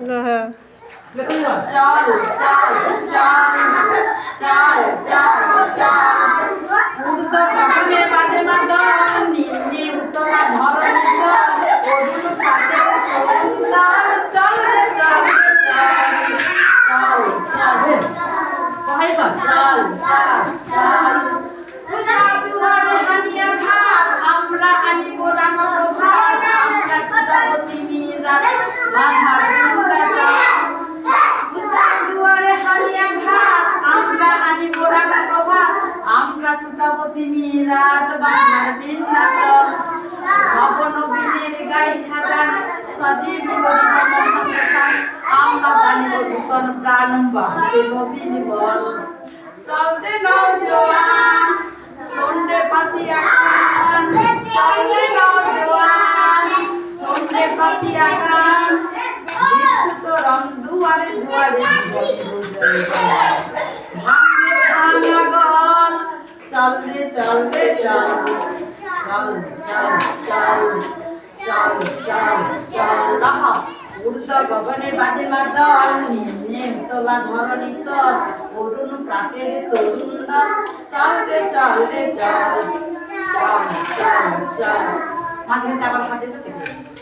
হ্যাঁ চল চল চল চল চল চল উর্দ গগনে বাজে মাদল নিম্নে উত্তরা ধরণী দল অরুণ প্রাতের তরুণ দল চল রে চল রে চল চল চল চল চল চল আমরা কুটাবতী মীরাত মাধার বৃন্দাচল ভবন বিনের গাই থাকার সজীব আমরা জানিব নূতন প্রাণ বাহুতে নবীন বল চল রে নৌজোয়ান রে পাতিয়া গান চল রে নৌজোয়ান শোন পাতিয়া গান চল রে চল। রে চল চল চল চল চল চল। চল লাফা উড়ত গগনে বাজে মাদল নিম্নে তোলা ধরণী তল অরুণ প্রাতের তরুণ চল রে চল। রে চল চল চল। চল আবার হাতে থেকে